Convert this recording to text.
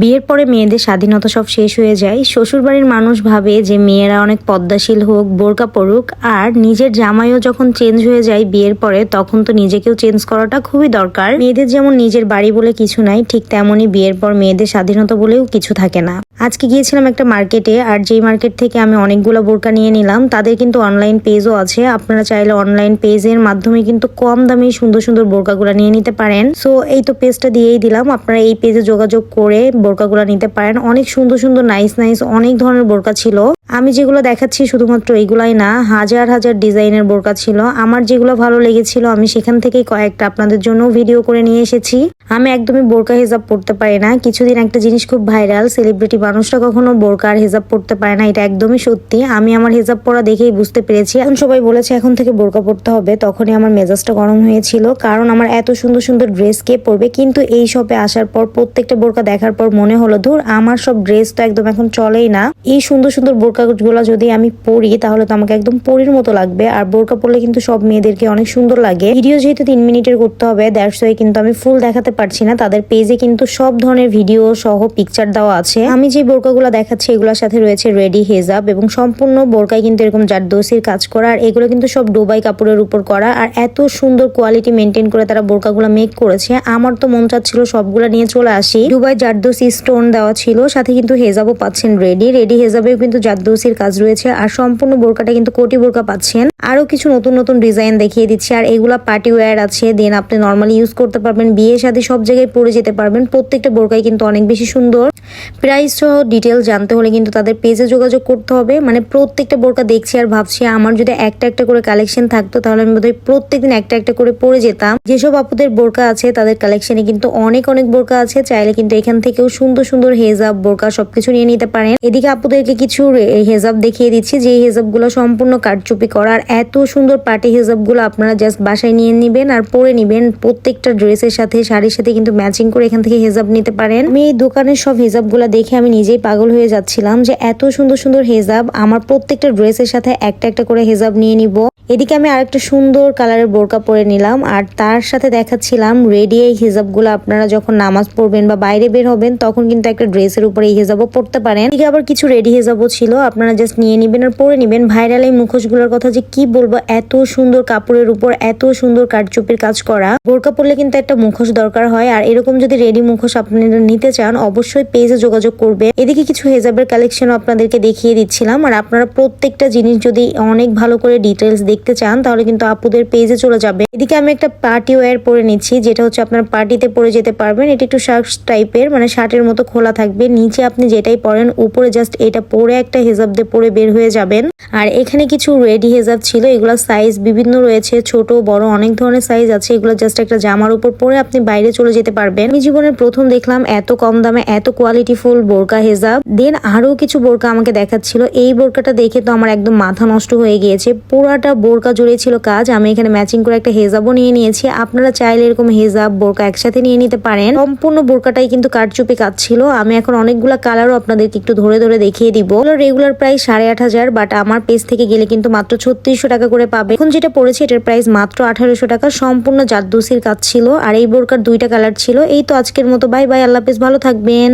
বিয়ের পরে মেয়েদের স্বাধীনতা সব শেষ হয়ে যায়। শ্বশুরবাড়ির মানুষ ভাবে যে মেয়েরা অনেক পদ্মাশীল হোক, বোরকা পড়ুক আর নিজের জামাইও যখন চেঞ্জ হয়ে যায় বিয়ের পরে, তখন তো নিজেকেও চেঞ্জ করাটা খুবই দরকার। মেয়েদের যেমন নিজের বাড়ি বলে কিছু নাই, ঠিক তেমনই বিয়ের পর মেয়েদের স্বাধীনতা বলেও কিছু থাকে না। আজকে গিয়েছিলাম একটা মার্কেটে আর যেই মার্কেট থেকে আমি অনেকগুলো বোরকা নিয়ে নিলাম, তাদের কিন্তু অনলাইন পেজও আছে। আপনারা চাইলে অনলাইন পেজের মাধ্যমে কিন্তু কম দামে সুন্দর সুন্দর বোরকাগুলো নিয়ে নিতে পারেন। সো এই তো পেজটা দিয়েই দিলাম। আপনারা এই পেজে যোগাযোগ করে বোরকাগুলো নিতে পারেন। অনেক সুন্দর সুন্দর নাইস নাইস অনেক ধরনের বোরকা ছিল। আমি যেগুলো দেখাচ্ছি শুধুমাত্র এইগুলাই না, হাজার হাজার ডিজাইনের বোরকা ছিল। আমার যেগুলো ভালো লেগেছিল, আমি সেখান থেকেই কয়েকটা আপনাদের জন্য ভিডিও করে নিয়ে এসেছি। আমি একদমই বোরকা হেজাব পড়তে পারি না। কিছুদিন একটা জিনিস খুব ভাইরাল সেলিব্রিটি মানুষরা কখনো বোরকা আর হেজাব পড়তে পারে না, এটা একদমই সত্যি। আমি আমার হেজাব পরা দেখেই বুঝতে পেরেছি। এখন সবাই বলেছে, এখন থেকে বোরকা পড়তে হবে। তখনই আমার মেজাজটা গরম হয়েছিল, কারণ আমার এত সুন্দর সুন্দর ড্রেস কে পরবে। কিন্তু এই শপে আসার পর, প্রত্যেকটা বোরকা দেখার পর মনে হলো, ধর, আমার সব ড্রেস তো একদম এখন চলেই না। এই সুন্দর সুন্দর বোরকা গুলো যদি আমি পরি, তাহলে তো আমাকে একদম পরির মতো লাগবে। আর বোরকা পরলে কিন্তু সব মেয়েদেরকে অনেক সুন্দর লাগে। ভিডিও যেহেতু তিন মিনিটের করতে হবে ওয়াই কিন্তু আমি ফুল দেখাতে পারছি না। তাদের পেজে কিন্তু সব ধরনের ভিডিও সহ পিকচার দেওয়া আছে। আমি যে বোরকাগুলো দেখাচ্ছি, এগুলোর সাথে রয়েছে রেডি হেজাব এবং সম্পূর্ণ বোরকায় কিন্তু এরকম জারদোসির কাজ করা। আর এগুলো কিন্তু সব ডোবাই কাপড়ের উপর করা। আর এত সুন্দর কোয়ালিটি মেনটেন করে তারা বোরকাগুলো মেক করেছে। আমার তো মন চাচ্ছিল সবগুলো নিয়ে চলে আসি। দুবাই জারদোসি স্টোন দেওয়া ছিল, সাথে কিন্তু হেজাবও পাচ্ছেন রেডি রেডি হেজাবেও কিন্তু জারদোসির কাজ রয়েছে আর সম্পূর্ণ বোরকাটা কিন্তু কোটি বোরকা পাচ্ছেন। আরও কিছু নতুন নতুন ডিজাইন দেখিয়ে দিচ্ছি, আর এগুলা পার্টি ওয়্যার আছে দেন আপনি নর্মালি ইউজ করতে পারবেন, বিয়ে শাদী সব জায়গায় পরে যেতে পারবেন, প্রত্যেকটা বোরকাই কিন্তু অনেক বেশি সুন্দর। প্রাইস সহ ডিটেল জানতে হলে কিন্তু তাদের পেজে যোগাযোগ করতে হবে মানে প্রত্যেকটা বোরকা দেখছি আর ভাবছি, আমার যদি একটা একটা করে কালেকশন থাকতো তাহলে আমি বোধহয় প্রত্যেকদিন একটা একটা করে পরে যেতাম। যেসব আপুদের বোরকা আছে তাদের কালেকশনে কিন্তু অনেক অনেক বোরকা আছে, চাইলে কিন্তু এখান থেকেও সুন্দর সুন্দর হেজাব, বোরকা সবকিছু নিয়ে নিতে পারেন। এদিকে আপুদেরকে কিছু হেজাব দেখিয়ে দিচ্ছি যে হেজাবগুলো সম্পূর্ণ কারচুপি করা। আর এত সুন্দর পার্টি হেজাবগুলো আপনারা জাস্ট বাসায় নিয়ে নিবেন আর পরে নিবেন প্রত্যেকটা ড্রেসের সাথে, শাড়ির সাথে কিন্তু ম্যাচিং করে এখান থেকে হেজাব নিতে পারেন। আমি এই দোকানের সব হেজাবগুলা দেখে আমি নিজেই পাগল হয়ে যাচ্ছিলাম যে এত সুন্দর সুন্দর হেজাব, আমার প্রত্যেকটা ড্রেসের সাথে একটা একটা করে হেজাব নিয়ে নিব। এদিকে আমি আরেকটা সুন্দর কালারের বোরকা পরে নিলাম আর তার সাথে দেখাচ্ছিলাম রেডি এই হিজাবগুলো আপনারা যখন নামাজ পড়বেন বা বাইরে বের হবেন তখন কিন্তু একটা ড্রেসের উপরে এই হিজাবও পড়তে পারেন। এদিকে আবার কিছু রেডি হিজাবও ছিল, আপনারা জাস্ট নিয়ে নিবেন আর পরে নিবেন। ভাইরাল এই মুখোশগুলোর কথা যে কি বলব, এত সুন্দর কাপড়ের উপর, এত সুন্দর কারচুপির কাজ করা। বোরকা পরলে কিন্তু একটা মুখোশ দরকার হয়, আর এরকম যদি রেডি মুখোশ আপনারা নিতে চান, অবশ্যই পেজে যোগাযোগ করবে এদিকে কিছু হেজাবের কালেকশন আপনাদেরকে দেখিয়ে দিচ্ছিলাম, আর আপনারা প্রত্যেকটা জিনিস যদি অনেক ভালো করে ডিটেলস দেখতে চান, তাহলে কিন্তু আপুদের পেজে চলে যাবে। এদিকে আমি একটা পার্টি ওয়্যার পরে নিচ্ছি, যেটা হচ্ছে আপনার পার্টিতে পরে যেতে পারবেন। এটা একটু শার্ট টাইপের মানে শার্টের মতো খোলা থাকবে। নিচে আপনি যেটাই পরেন, উপরে জাস্ট এটা পরে একটা হেজাব দিয়ে পরে বের হয়ে যাবেন। আর এখানে কিছু রেডি হেজাব ছিল এগুলোর সাইজ বিভিন্ন রয়েছে, ছোট, বড়, অনেক ধরনের সাইজ আছে। এগুলো জাস্ট একটা জামার উপর পরে আপনি বাইরে চলে যেতে পারবেন। আমি জীবনের প্রথম দেখলাম এত কম দামে, এত কোয়ালিটি ফুল বোরকা হেজাব। দেন আরও কিছু বোরকা আমাকে দেখাচ্ছিল। এই বোরকাটা দেখে তো আমার একদম মাথা নষ্ট হয়ে গিয়েছে। পুরাটা বোরকা জুড়ে ছিল কাজ। আমি এখানে ম্যাচিং করে একটা হেজাবও নিয়ে নিয়েছি। আপনারা চাইলে এরকম হেজাব, বোরকা একসাথে নিয়ে নিতে পারেন। সম্পূর্ণ বোরকাটাই কিন্তু কারচুপি কাজ ছিল, আমি এখন অনেকগুলো কালারও আপনাদেরকে একটু ধরে ধরে দেখিয়ে দিব। রেগুলার প্রাইস সাড়ে আট হাজার বাট আমার পেজ থেকে গেলে কিন্তু মাত্র ছত্রিশশো টাকা করে পাবে। এখন যেটা পড়েছে, এটার প্রাইস মাত্র আঠারোশো টাকা। সম্পূর্ণ জাদ্দুসির কাজ ছিল, আর এই বোরকার দুইটা কালার ছিল। এই তো আজকের মতো বাই বাই আল্লাহ পেজ ভালো থাকবেন।